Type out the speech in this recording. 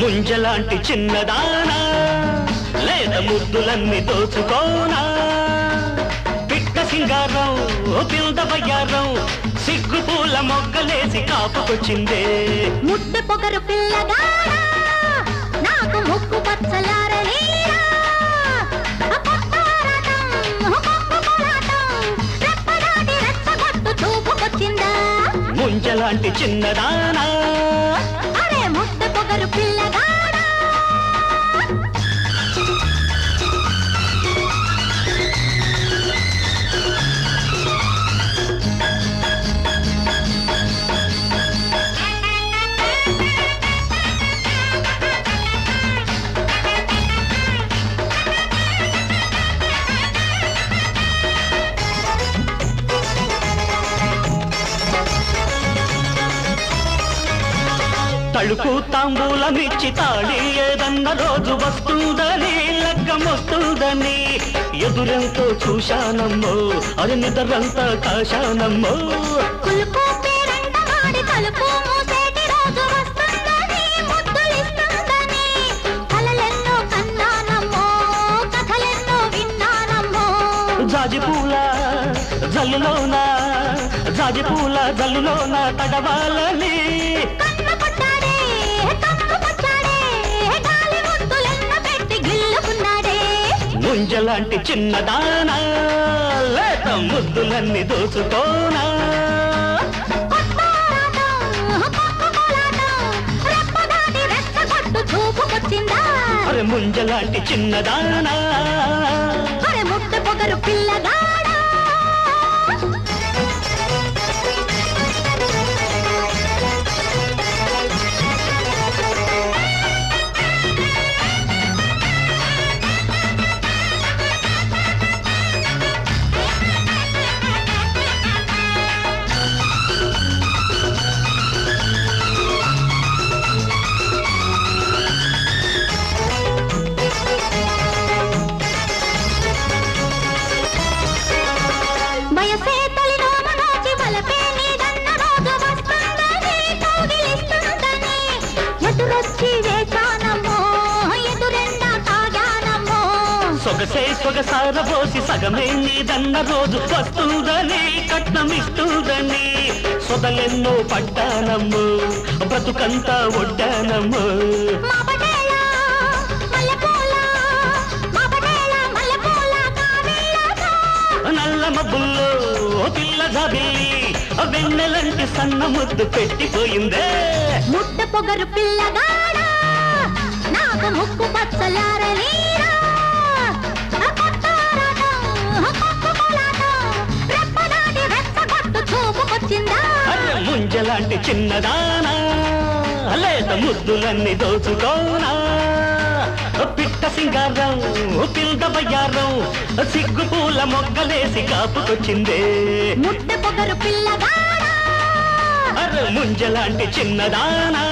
ముంజలాంటి చిన్నదానా లేత ముద్దులన్నీ దోచుకోనా? పిట్ట సింగారం పిల్ద వయ్యారం సిగ్గు పూల మొగ్గలేసి కాపుకొచ్చిందే. ముద్దె పొగరు పిల్లగాడా నాకు ముక్కు చూపుకొచ్చిందా? ముంజలాంటి చిన్నదానా తలుపు తాంబూలమిచ్చి తాళి ఏదన్న రోజు వస్తుందని లగ్గమొస్తుందని. ఎదురెంతో చూశానమ్మో అది నిద్రంతా కాశానమ్మో. జాజి పూల జల్లులోన జాజి పూల జల్లులోన తడవాలని. ముంజలాంటి చిన్నదానా లేత ముద్దులన్నీ దోచుకోనా? అరే ముంజలాంటి చిన్నదానా అరే ముట్ట పొగరు పిల్లగాడా సొగసే సొగసార పోసి సగమే నీదన్న రోజు వస్తుందని కట్నమిస్తుందని. సొదలెన్నో పడ్డానమ్ము బ్రతుకంతా ఒడ్డానమ్ము. నల్ల మబ్బుల్లో పిల్ల జాబిల్లి వెన్నెలంటి సన్న ముద్దు పెట్టిపోయిందే. ముట్ట పొగరు పిల్లగాడా నాకు ముక్కు పచ్చలారనీరా ముంజలాంటి చిన్నదానా? లేత ముద్దులన్నీ దోచుకోనా? పిట్ట సింగారం పిల్ద బయ్యారం సిగ్గు పూల మొగ్గలేసి కాపుకొచ్చిందే. ముట్ట పొగరు పిల్లగాడా? అరే ముంజలాంటి చిన్నదానా?